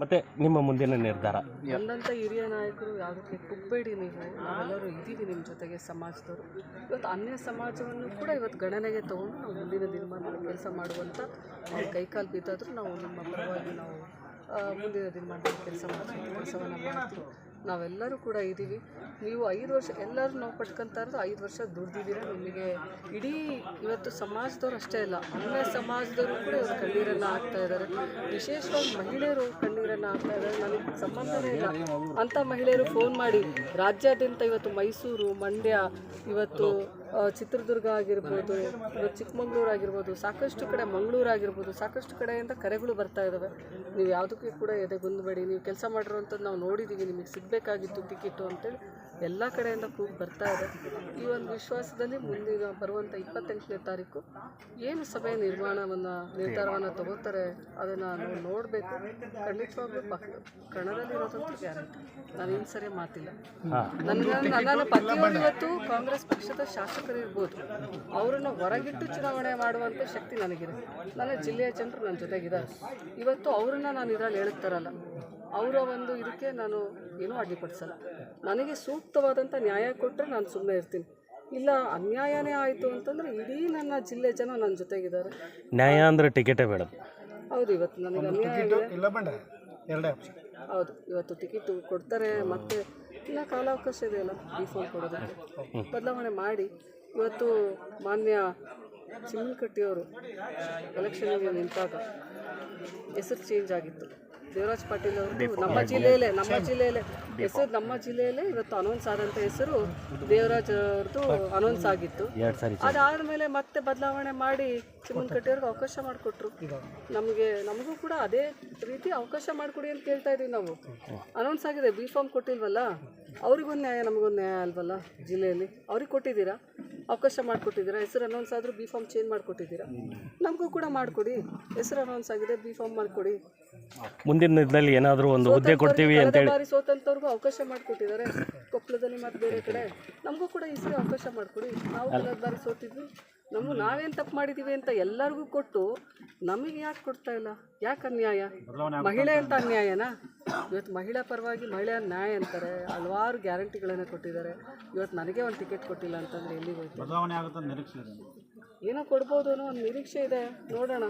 ಮತ್ತು ನಿಮ್ಮ ಮುಂದಿನ ನಿರ್ಧಾರ? ಬಂದಂಥ ಹಿರಿಯ ನಾಯಕರು ಯಾವುದಕ್ಕೆ ಕುಗ್ಬೇಡಿ ನೀವು? ನಾವೆಲ್ಲರೂ ಇದ್ದೀವಿ ನಿಮ್ಮ ಜೊತೆಗೆ ಸಮಾಜದವರು. ಇವತ್ತು ಅನ್ಯ ಸಮಾಜವನ್ನು ಕೂಡ ಇವತ್ತು ಗಣನೆಗೆ ತಗೊಂಡು ನಾವು ಮುಂದಿನ ದಿನಮಾನದಲ್ಲಿ ಕೆಲಸ ಮಾಡುವಂಥ ಅವ್ರ ಕೈಕಾಲು ಬಿದ್ದಾದರೂ ನಾವು ನಿಮ್ಮ ಪರವಾಗಿ ನಾವು ಮುಂದಿನ ದಿನಮಾನದಲ್ಲಿ ಕೆಲಸ ಮಾಡ್ತೀವಿ ಕೆಲಸವನ್ನು ಮಾಡ್ತೀವಿ. ನಾವೆಲ್ಲರೂ ಕೂಡ ಇದ್ದೀವಿ. ನೀವು ಐದು ವರ್ಷ, ಎಲ್ಲರೂ ನಾವು ಪಟ್ಕೊಂತ ಇರೋದು ಐದು ವರ್ಷ ದುಡ್ದಿದ್ದೀರ ನಿಮಗೆ. ಇಡೀ ಇವತ್ತು ಸಮಾಜದವ್ರು ಅಷ್ಟೇ ಇಲ್ಲ, ಅನ್ಯ ಸಮಾಜದವರು ಕೂಡ ಇವರು ಕಣ್ಣೀರನ್ನು ಹಾಕ್ತಾ ಇದ್ದಾರೆ. ವಿಶೇಷವಾಗಿ ಮಹಿಳೆಯರು ಕಣ್ಣೀರನ್ನು ಹಾಕ್ತಾ ಇದ್ದಾರೆ. ನನಗೆ ಸಂಬಂಧನೇ ಇಲ್ಲ. ಅಂಥ ಮಹಿಳೆಯರು ಫೋನ್ ಮಾಡಿ, ರಾಜ್ಯಾದ್ಯಂತ ಇವತ್ತು ಮೈಸೂರು, ಮಂಡ್ಯ, ಇವತ್ತು ಚಿತ್ರದುರ್ಗ ಆಗಿರ್ಬೋದು, ಇವತ್ತು ಚಿಕ್ಕಮಂಗ್ಳೂರು ಆಗಿರ್ಬೋದು, ಸಾಕಷ್ಟು ಕಡೆ ಮಂಗಳೂರು ಆಗಿರ್ಬೋದು, ಸಾಕಷ್ಟು ಕಡೆಯಿಂದ ಕರೆಗಳು ಬರ್ತಾ ಇದ್ದಾವೆ ನೀವು ಯಾವುದಕ್ಕೂ ಕೂಡ ಎದೆಗುಂದಬೇಡಿ ನೀವು ಕೆಲಸ ಮಾಡಿರೋಂಥದ್ದು ನಾವು ನೋಡಿದ್ದೀವಿ ನಿಮಗೆ ಸಿಗಬೇಕಾಗಿತ್ತು ಟಿಕೆಟು ಅಂತೇಳಿ. ಎಲ್ಲ ಕಡೆಯಿಂದ ಕೂಗಿ ಬರ್ತಾ ಇದೆ. ಈ ಒಂದು ವಿಶ್ವಾಸದಲ್ಲಿ ಮುಂದಿನ ಬರುವಂಥ ಇಪ್ಪತ್ತೆಂಟನೇ ತಾರೀಕು ಏನು ಸಭೆ ನಿರ್ಮಾಣವನ್ನು ನಿರ್ಧಾರವನ್ನು ತಗೋತಾರೆ ಅದನ್ನು ನಾವು ನೋಡಬೇಕು. ಖಂಡಿತವಾಗ್ಲೂ ಪಕ್ಕ ಕಣದಲ್ಲಿರೋದಂತೂ ಗ್ಯಾರಂಟಿ ನಾನೇನು ಸರಿ ಮಾತಿಲ್ಲ. ನನ್ನ ನನ್ನ ಇವತ್ತು ಕಾಂಗ್ರೆಸ್ ಪಕ್ಷದ ಶಾಸಕರು ಇರ್ಬೋದು ಅವರನ್ನು ಹೊರಗಿಟ್ಟು ಚುನಾವಣೆ ಮಾಡುವಂಥ ಶಕ್ತಿ ನನಗಿದೆ. ನನ್ನ ಜಿಲ್ಲೆಯ ಜನರು ನನ್ನ ಜೊತೆಗಿದ್ದಾರೆ. ಇವತ್ತು ಅವರನ್ನು ನಾನು ಇದರಲ್ಲಿ ಹೇಳ್ತಾರಲ್ಲ ಅವರ ಒಂದು ಇದಕ್ಕೆ ನಾನು ಏನೂ ಅಡ್ಡಿಪಡಿಸಲ್ಲ ನನಗೆ ಸೂಕ್ತವಾದಂಥ ನ್ಯಾಯ ಕೊಟ್ಟರೆ ನಾನು ಸುಮ್ಮನೆ ಇರ್ತೀನಿ. ಇಲ್ಲ ಅನ್ಯಾಯನೇ ಆಯಿತು ಅಂತಂದರೆ ಇಡೀ ನನ್ನ ಜಿಲ್ಲೆ ಜನ ನನ್ನ ಜೊತೆಗಿದ್ದಾರೆ. ನ್ಯಾಯ ಅಂದರೆ ಟಿಕೆಟೇ ಬೇಡ. ಹೌದು ಇವತ್ತು ನನಗೆ ಅನ್ಯಾಯ ಹೌದು ಇವತ್ತು ಟಿಕೆಟ್ ಕೊಡ್ತಾರೆ ಮತ್ತೆ ಇಲ್ಲ ಕಾಲಾವಕಾಶ ಇದೆಯಲ್ಲ ಡಿಫಾಲ್ಟ್ ಫೋನ್ ಕೊಡೋದಕ್ಕೆ. ಬದಲಾವಣೆ ಮಾಡಿ. ಇವತ್ತು ಮಾನ್ಯ ಚಿಮ್ಮನಕಟ್ಟಿಯವರು ಎಲೆಕ್ಷನ್ಗೆ ನಿಂತಾಗ ಹೆಸರು ಚೇಂಜ್ ಆಗಿತ್ತು. ದೇವರಾಜ್ ಪಾಟೀಲ್ ಅವರು ನಮ್ಮ ಜಿಲ್ಲೆಯಲ್ಲೇ ನಮ್ಮ ಜಿಲ್ಲೆಯಲ್ಲೇ ಹೆಸರು ನಮ್ಮ ಜಿಲ್ಲೆಯಲ್ಲೇ ಇವತ್ತು ಅನೌನ್ಸ್ ಆದಂತ ಹೆಸರು ದೇವರಾಜ್ ಅವ್ರದ್ದು ಅನೌನ್ಸ್ ಆಗಿತ್ತು. ಅದಾದ್ಮೇಲೆ ಮತ್ತೆ ಬದಲಾವಣೆ ಮಾಡಿ ಚಿಮ್ಮನಕಟ್ಟಿಯವ್ರಿಗೆ ಅವಕಾಶ ಮಾಡಿಕೊಟ್ರು. ನಮಗೆ ನಮಗೂ ಕೂಡ ಅದೇ ರೀತಿ ಅವಕಾಶ ಮಾಡಿಕೊಡಿ ಅಂತ ಕೇಳ್ತಾ ಇದೀವಿ ನಾವು. ಅನೌನ್ಸ್ ಆಗಿದೆ ಬಿ ಫಾರ್ಮ್ ಕೊಟ್ಟಿಲ್ವಲ್ಲ? ಅವ್ರಿಗೊಂದು ನ್ಯಾಯ ನಮಗೊಂದು ನ್ಯಾಯ ಅಲ್ವಲ್ಲ ಜಿಲ್ಲೆಯಲ್ಲಿ? ಅವ್ರಿಗೆ ಕೊಟ್ಟಿದ್ದೀರಾ? ಅವಕಾಶ ಮಾಡಿಕೊಟ್ಟಿದ್ದೀರಾ? ಹೆಸರು ಅನೌನ್ಸ್ ಆದರೂ ಬಿ ಫಾರ್ಮ್ ಚೇಂಜ್ ಮಾಡಿಕೊಟ್ಟಿದ್ದೀರಾ? ನಮಗೂ ಕೂಡ ಮಾಡಿಕೊಡಿ. ಹೆಸರು ಅನೌನ್ಸ್ ಆಗಿದೆ ಬಿ ಫಾರ್ಮ್ ಮಾಡಿಕೊಡಿ. ಮುಂದಿನ ದಿನದಲ್ಲಿ ಏನಾದರೂ ಒಂದು ಹುದ್ದೆ ಕೊಡ್ತೀವಿ ಅಂತ ಹೇಳಿ. ಬಾರಿ ಸೋತಂತವ್ರಿಗೂ ಅವಕಾಶ ಮಾಡಿಕೊಟ್ಟಿದ್ದಾರೆ. ಕೊಪ್ಪಳದಲ್ಲಿ ಮತ್ತು ಬೇರೆ ಕಡೆ. ನಮಗೂ ಕೂಡ ಈ ಸರಿ ಅವಕಾಶ ಮಾಡಿಕೊಡಿ. ನಾವು ಕಳೆದ ಬಾರಿ ಸೋತಿದ್ವಿ. ನಮ್ಮ ನಾವೇನು ತಪ್ಪು ಮಾಡಿದ್ದೀವಿ ಅಂತ ಎಲ್ಲರಿಗೂ ಕೊಟ್ಟು ನಮಗೆ ಯಾಕೆ ಕೊಡ್ತಾ ಇಲ್ಲ? ಯಾಕೆ ಅನ್ಯಾಯ? ಮಹಿಳೆ ಅಂತ ಅನ್ಯಾಯನಾ? ಇವತ್ತು ಮಹಿಳಾ ಪರವಾಗಿ ಮಹಿಳೆಯ ನ್ಯಾಯ ಅಂತಾರೆ ಹಲವಾರು ಗ್ಯಾರಂಟಿಗಳನ್ನು ಕೊಟ್ಟಿದ್ದಾರೆ. ಇವತ್ತು ನನಗೆ ಒಂದು ಟಿಕೆಟ್ ಕೊಟ್ಟಿಲ್ಲ ಅಂತಂದರೆ ಎಲ್ಲಿಗೆ ಇದೆ? ಏನೋ ಕೊಡ್ಬೋದು ಅನ್ನೋ ಒಂದು ನಿರೀಕ್ಷೆ ಇದೆ. ನೋಡೋಣ.